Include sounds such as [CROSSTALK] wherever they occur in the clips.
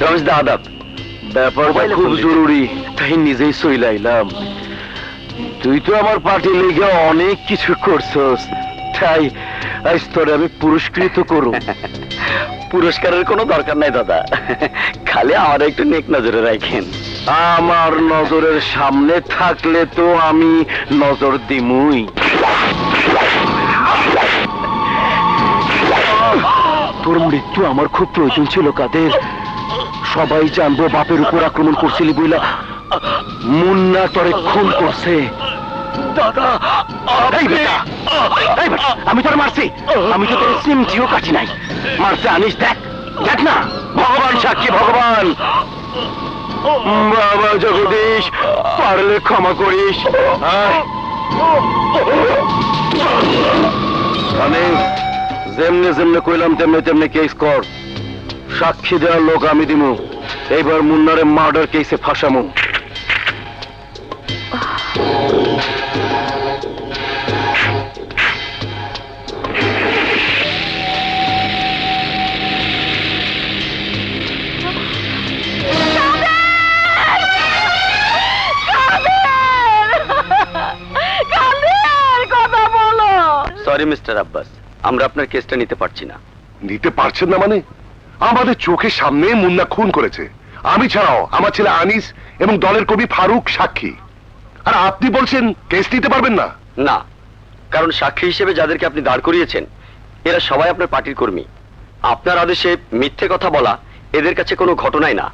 রমেশ দা আদাব ব্যাপারটা খুব। জরুরি তাই নিজেই চইলাইলাম তুই তো আমার পার্টি লেগে অনেক কিছু করছস তাই আজ তোরে আমি পুরস্কৃত করব। [LAUGHS] পুরস্কারের কোনো দরকার নাই দাদা। খালি আমার একটু নেক নজরে রাখেন। আমার নজরের সামনে থাকলে তো আমি নজর দিমুই। তোর মৃত্যু আমার খুব প্রয়োজন ছিল কাদের? সবাই জানব বাপের উপর আক্রমণ করছিলি বইলা। মুন্না তোরে খুন করছে। দাদা আমি তোর মারছি। আমি তো তোর সিমটিও কাটি নাই। মারছে আনিস দেখ দেখ না। ভগবান সাক্ষী ভগবান। বাবা জগদীশ পারলে ক্ষমা করিস। আমি যেমনে যেমনে কইলাম তেমনে তেমনে কেস কর। সাক্ষী দেওয়ার লোক আমি দিমু। এইবার মুন্নারে মার্ডার কেসে ফাঁসামু। সরি মিস্টার আব্বাস আমরা আপনার কেসটা নিতে পারছি না। নিতে পারছেন না মানে? আমাদের চোখের সামনে মুন্না খুন করেছে। আমি ছাড়াও আমার ছেলে আনিস এবং দলের কবি ফারুক সাক্ষী। আর আপনি বলছেন কেস নিতে পারবেন না? না। কারণ সাক্ষী হিসেবে যাদেরকে আপনি দাঁড় করিয়েছেন, এরা সবাই আপনার পার্টির কর্মী। আপনার আদেশে মিথ্যে কথা বলা এদের কাছে কোনো ঘটনাই না।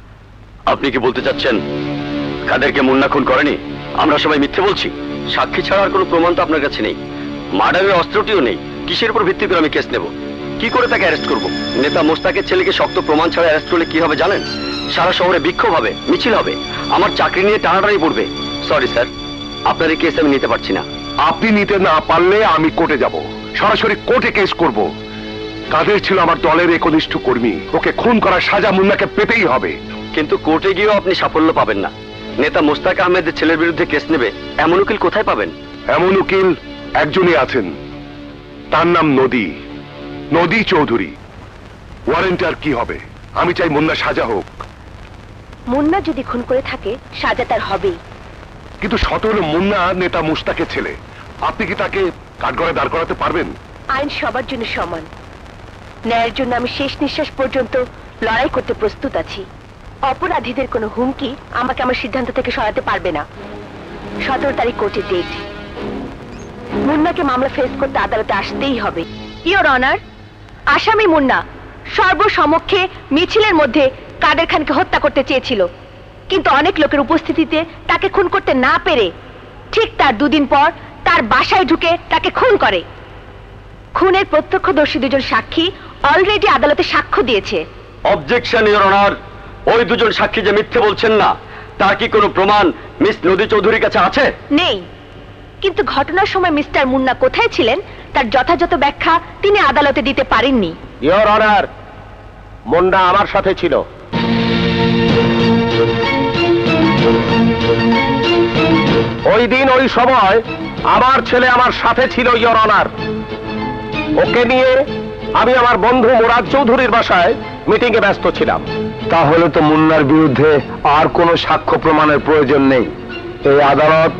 আপনি কি বলতে চাচ্ছেন, কাদেরকে মুন্না খুন করেনি? আমরা সবাই মিথ্যে বলছি। সাক্ষী ছাড়া আর কোনো প্রমাণ তো আপনার কাছে নেই। মার্ডারের অস্ত্রটিও নেই। কিসের উপর ভিত্তি করে আমি কেস নেব? কি করে তাকে অ্যারেস্ট করব? নেতা মোস্তাকের ছেলেকে শক্ত প্রমাণ ছাড়া অ্যারেস্ট করলে কি হবে জানেন? সারা শহরে বিক্ষোভ হবে মিছিল হবে। আমার চাকরি নিয়ে টানাটানি পড়বে। সরি স্যার আপনার এই কেস আমি নিতে পারছি না। আপনি নিতে না পারলে আমি কোর্টে যাব। সরাসরি কোর্টে কেস করব। কাদের ছিল আমার দলের একনিষ্ঠ কর্মী? ওকে খুন করার সাজা মুন্নাকে পেতেই হবে। কিন্তু কোর্টে গিয়েও আপনি সাফল্য পাবেন না। নেতা মোস্তাক আহমেদের ছেলের বিরুদ্ধে কেস নেবে। এমন উকিল কোথায় পাবেন? এমন উকিল একজনই আছেন। তার নাম নদী। নদী চৌধুরী ওয়ারেন্ট আর কি হবে? আমি চাই মুন্না সাজা হোক। মুন্না যদি খুন করে থাকে সাজা তার হবেই। কিন্তু সতেরো মুন্না নেতা মুস্তাকের ছেলে আপনি কি তাকে কাঠগড়ায় দাঁড় করাতে পারবেন? আইন সবার জন্য সমান। ন্যায়ের জন্য আমি শেষ নিঃশ্বাস পর্যন্ত লড়াই করতে প্রস্তুত আছি। অপরাধীদের কোনো হুমকি আমাকে আমার সিদ্ধান্ত থেকে সরাতে পারবে না। সতেরো তারিখ কোর্টে ডেট মুন্নাকে মামলা ফেস করতে আদালতে আসতেই হবে। ইওর অনার আসামি মুন্না সর্বসমক্ষে মিছিলের মধ্যে কাদের খানকে হত্যা করতে চেয়েছিল। কিন্তু অনেক লোকের উপস্থিতিতে তাকে খুন করতে না পেরে ঠিক তার দুদিন পর তার বাসায় ঢুকে তাকে খুন করে। খুনের প্রত্যক্ষদর্শী দুজন সাক্ষী অলরেডি আদালতে সাক্ষ্য দিয়েছে। অবজেকশন ইওর অনার ওই দুজন সাক্ষী যে মিথ্যে বলছেন না তার কি কোনো প্রমাণ মিস নদী চৌধুরীর কাছে আছে? নেই। কিন্তু ঘটনার সময় মিস্টার মুন্না কোথায় ছিলেন? তার যথাযথ ব্যাখ্যা তিনি আদালতে দিতে পারেননি। ইয়োর অনার মুন্না আমার সাথে ছিল। ওই দিন ওই সময় আমার ছেলে আমার সাথে ছিল ইয়োর অনার ওকে নিয়ে আমি আমার বন্ধু মুরাদ চৌধুরীর বাসায় মিটিং এ ব্যস্ত ছিলাম। তাহলে তো মুন্নার বিরুদ্ধে আর কোনো সাক্ষ্য প্রমাণের প্রয়োজন নেই। এই আদালত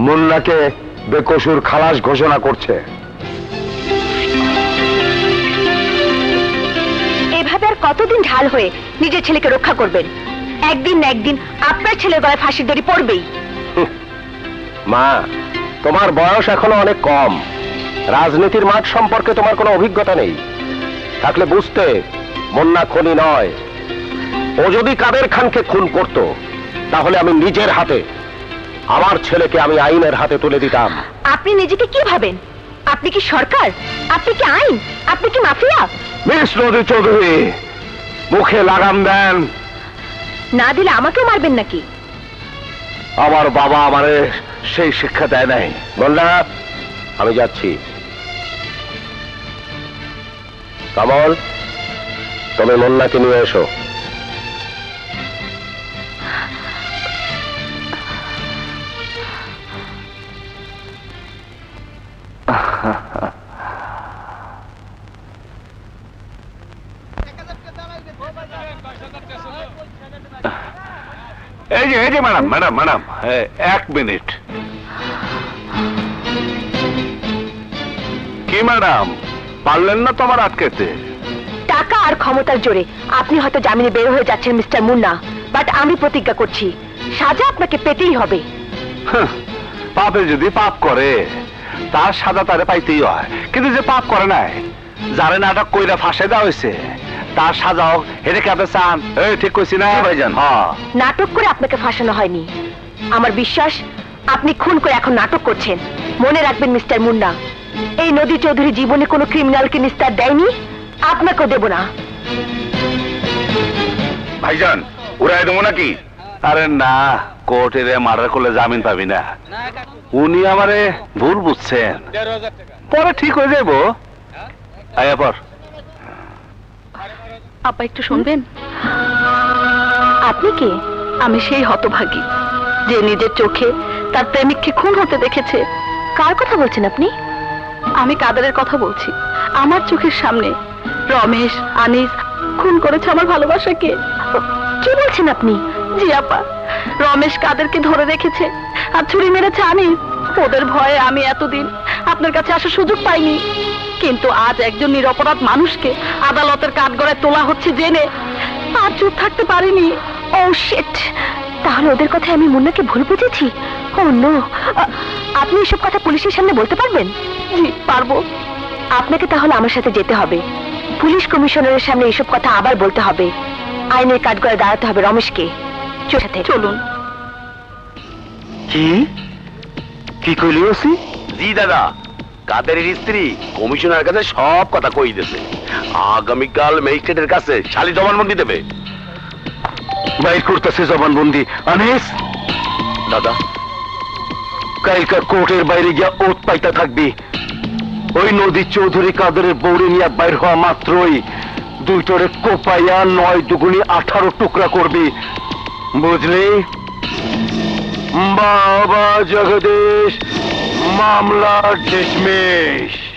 মুন্নাকে বেকসুর খালাস ঘোষণা করছে। কতদিন ঢাল হয়ে নিজের ছেলেকে রক্ষা করবেন? একদিন না একদিন আপনার ছেলের গলায় ফাঁসির দড়ি পড়বেই। মা তোমার বয়স এখনও অনেক কম। রাজনীতির মাঠ সম্পর্কে তোমার কোনো অভিজ্ঞতা নেই। থাকলে বুঝতে মন্না খনি নয়। ও যদি কাদের খানকে খুন করত তাহলে আমি নিজের হাতে আমার ছেলেকে আমি আইনের হাতে তুলে দিতাম। আপনি নিজেকে কি ভাবেন? আপনি কি সরকার? আপনি কি আইন? আপনি কি মাফিয়া? মিস নদী চৌধুরী মুখে লাগাম দেন। না দিলে আমাকেও মারবেন নাকি? আমার বাবা আমারে সেই শিক্ষা দেয় নাই। বললা আমি যাচ্ছি। কমল তুমি মন্নাকে নিয়ে এসো। এই যে এই যে ম্যাডাম ম্যাডাম ম্যাডাম এক মিনিট কি ম্যাডাম পারলেন না তোমার আটকেতে? টাকা আর ক্ষমতার জোরে। আপনি হয়তো জামিনে বের হয়ে যাচ্ছেন মিস্টার মুন্না বাট আমি প্রতিজ্ঞা করছি সাজা আপনাকে পেতেই হবে। হাহ, পাপে যদি পাপ করে তার সাজা তারে পাইতেই হয়। কিন্তু যে পাপ করে নাই যারে নাটক কইরা ফাঁসে দেওয়া হয়েছে তার সাজাও হেরে কাপে চান? এই ঠিক কইছি না? ভাইজান। হ্যাঁ। নাটক করে আপনাকে ফাঁসানো হয়নি। আমার বিশ্বাস আপনি খুন করে এখন নাটক করছেন। মনে রাখবেন মিস্টার মুন্না এই নদী চৌধুরী জীবনে কোনো ক্রিমিনালকে নিস্তার দেয়নি? আপনাকেও দেব না। ভাইজান উড়াই দেবো নাকি? আরে না কোর্টের মার্ডার করলে জামিন পাবি না। উনি আমারে ভুল বুঝছেন। পরে ঠিক হয়ে যাব আয়া পর। আপা, একটু শুনবেন? আপনি কে? আমি সেই হতভাগী, যে নিজের চোখে তার প্রেমিককে খুন হতে দেখেছে। কার কথা বলছেন আপনি? আমি কাদারের কথা বলছি। আমার চোখের সামনে রমেশ, আনিস খুন করেছে আমার ভালোবাসাকে। কি বলছেন আপনি? জি, আপা। রমেশ কাদেরকে ধরে রেখেছে, আর ছুরি মেরেছে আনিস। ওদের ভয়ে আমি এতদিন আপনার কাছে আসার সুযোগ পাইনি। কিন্তু আজ একজন নিরপরাধ মানুষকে আদালতের কাঠগড়ায় তোলা হচ্ছে জেনে আর চুপ থাকতে পারিনি। ও শিট তাহলে ওদের কথা আমি মুন্নাকে ভুল বুঝেছি? ও নো আপনি এসব কথা পুলিশের সামনে বলতে পারবেন? জি পারব। আপনাকে তাহলে আমার সাথে যেতে হবে। পুলিশ কমিশনারের সামনে এসব কথা আবার বলতে হবে। আইনের কাঠগড়ায় দাঁড়াতে হবে রমেশকে। চোর সাথে। চলুন। কি? কি কইলি ওসি? জি দাদা। কাদের স্ত্রী কমিশনার কাছে সব কথা কই দিতেছে আগামীকাল ম্যাজিস্ট্রেটের কাছে শালি জবানবন্দি দেবে। বাইর করতেছে জবানবন্দি। আনিস? দাদা। কালকা কোর্টের বাইরে গিয়া ওত পাইতা থাকবি। ওই নদী চৌধুরী কাদরের বৌড়ি নিয়ে বাইর হওয়া মাত্রই দুইটরে কোপাইয়া নয় দুগুনি আঠারো টুকরা করবি। বুঝলি? বাবা জগদীশ মামলা ডিসমিস